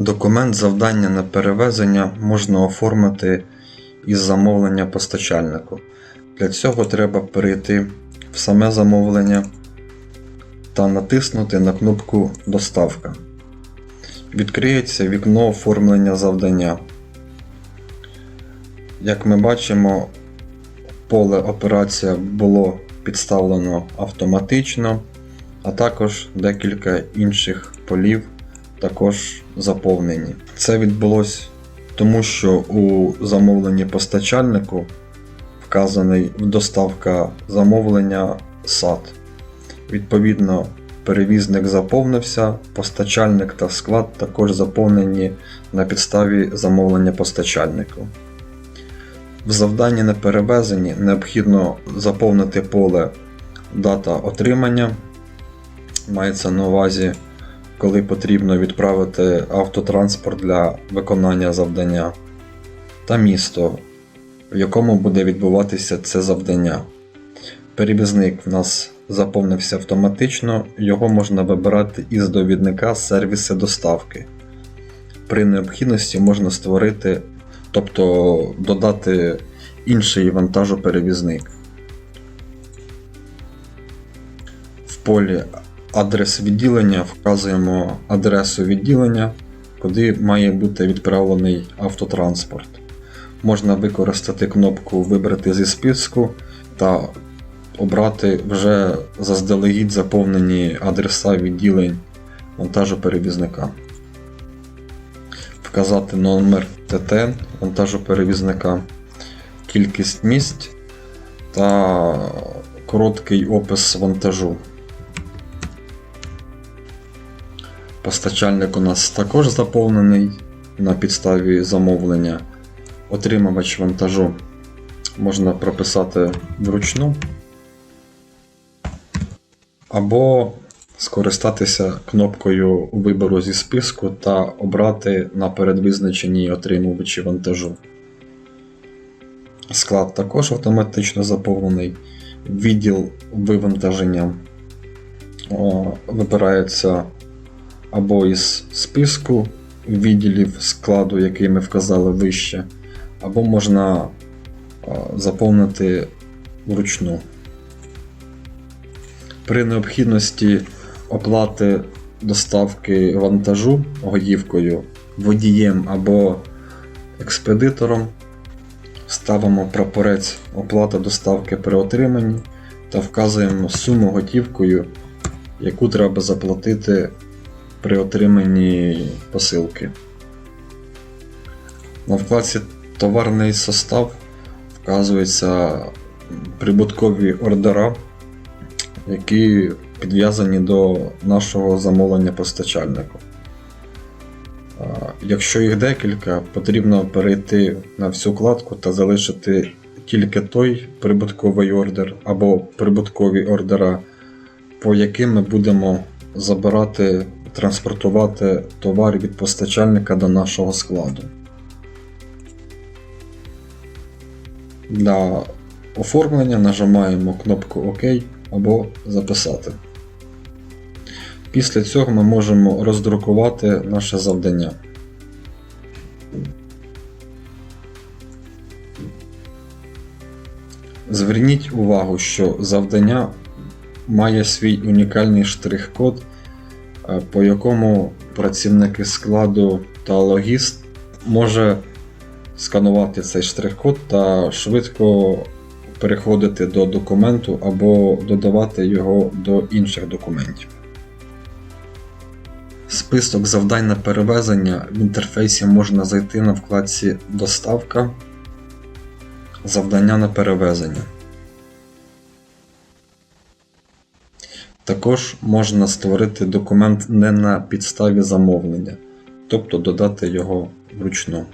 Документ завдання на перевезення можна оформити із замовлення постачальнику. Для цього треба перейти в саме замовлення та натиснути на кнопку Доставка. Відкриється вікно оформлення завдання. Як ми бачимо, поле операція було підставлено автоматично, а також декілька інших полів також заповнені. Це відбулося тому, що у замовленні постачальнику вказаний доставка замовлення сад. Відповідно, перевізник заповнився, постачальник та склад також заповнені на підставі замовлення постачальнику. В завданні на перевезенні необхідно заповнити поле дата отримання. Мається на увазі, коли потрібно відправити автотранспорт для виконання завдання, та місто, в якому буде відбуватися це завдання. Перевізник в нас заповнився автоматично, його можна вибирати із довідника сервіси доставки. При необхідності можна створити, тобто додати інший вантажоперевізник. В полі адрес відділення вказуємо адресу відділення, куди має бути відправлений автотранспорт. Можна використати кнопку Вибрати зі списку та обрати вже заздалегідь заповнені адреса відділень вантажоперевізника. Вказати номер ТТ вантажоперевізника, кількість місць та короткий опис вантажу. Постачальник у нас також заповнений на підставі замовлення. Отримувач вантажу можна прописати вручну. Або скористатися кнопкою вибору зі списку та обрати на передвизначеній отримувачі вантажу. Склад також автоматично заповнений. Відділ вивантаження вибирається або із списку відділів складу, який ми вказали вище, або можна заповнити вручну. При необхідності оплати доставки вантажу годівкою водієм або експедитором ставимо прапорець оплата доставки при отриманні та вказуємо суму готівкою, яку треба заплатити при отриманні посилки. На вкладці Товарний состав вказуються прибуткові ордера, які підв'язані до нашого замовлення постачальнику. Якщо їх декілька, потрібно перейти на всю вкладку та залишити тільки той прибутковий ордер або прибуткові ордера, по яким ми будемо забирати, транспортувати товар від постачальника до нашого складу. Для оформлення нажимаємо кнопку ОК або Записати. Після цього ми можемо роздрукувати наше завдання. Зверніть увагу, що завдання має свій унікальний штрих-код, по якому працівники складу та логіст може сканувати цей штрих-код та швидко переходити до документу або додавати його до інших документів. Список завдань на перевезення в інтерфейсі можна зайти на вкладці Доставка, Завдання на перевезення. Також можна створити документ не на підставі замовлення, тобто додати його вручну.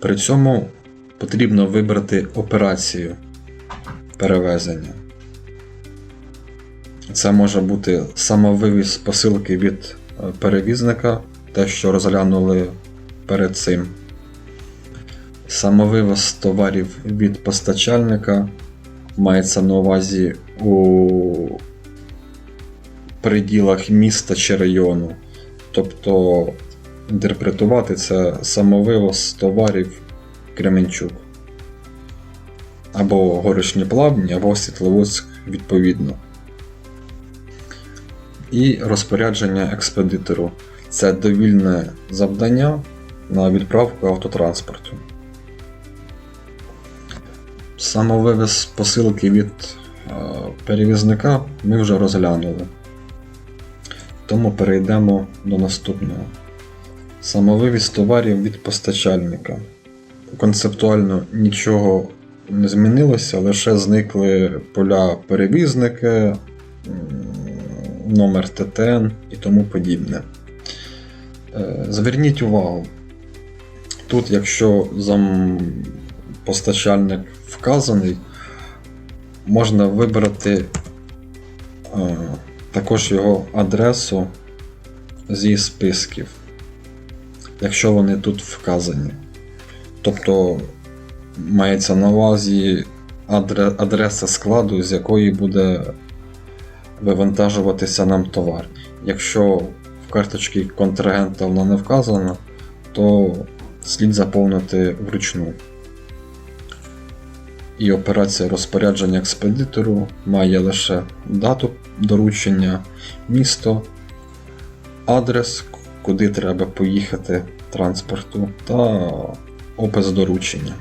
При цьому потрібно вибрати операцію перевезення. Це може бути самовивіз посилки від е, перевізника, те, що розглянули перед цим. Самовивіз товарів від постачальника мається на увазі у приділах міста чи району. Тобто інтерпретувати це самовивоз товарів Кременчук. Або горішні плавні, або Світловодськ відповідно. І розпорядження експедитору це довільне завдання на відправку автотранспорту. Самовивіз посилки від е, перевізника ми вже розглянули. Тому перейдемо до наступного. Самовивіз товарів від постачальника. Концептуально нічого не змінилося, лише зникли поля перевізники, номер ТТН і тому подібне. Е, Зверніть увагу, тут, якщо зам постачальник вказаний, можна вибрати е, також його адресу зі списків, якщо вони тут вказані. Тобто мається на увазі адреса складу, з якої буде вивантажуватися нам товар. Якщо в карточці контрагента вона не вказана, то слід заповнити вручну. І операція розпорядження експедитору має лише дату доручення, місто, адрес, куди треба поїхати транспорту та опис доручення.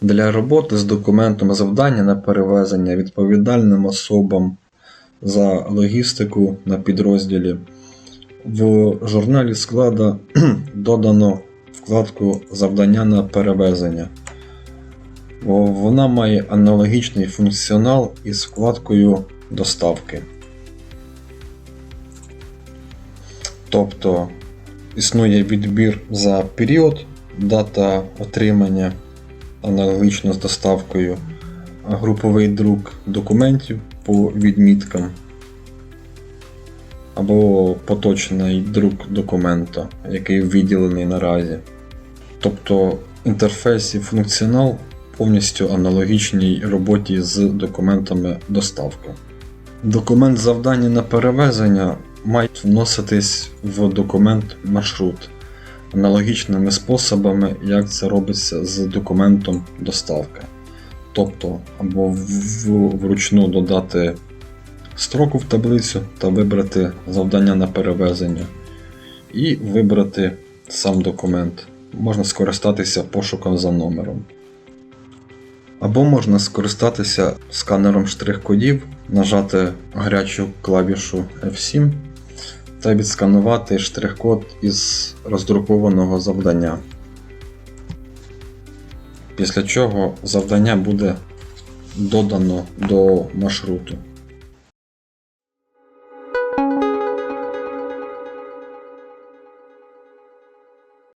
Для роботи з документом завдання на перевезення відповідальним особам за логістику на підрозділі в журналі склада додано вкладку Завдання на перевезення. Вона має аналогічний функціонал із вкладкою доставки. Тобто існує відбір за період, дата отримання аналогічно з доставкою, груповий друк документів по відміткам або поточний друк документа, який виділений наразі. Тобто інтерфейс і функціонал повністю аналогічній роботі з документами доставки. Документ завдання на перевезення має вноситись в документ маршрут аналогічними способами, як це робиться з документом доставки. Тобто, або вручну додати строку в таблицю та вибрати завдання на перевезення, і вибрати сам документ. Можна скористатися пошуком за номером. Або можна скористатися сканером штрих-кодів, нажати гарячу клавішу F7 та відсканувати штрих-код із роздрукованого завдання. Після чого завдання буде додано до маршруту.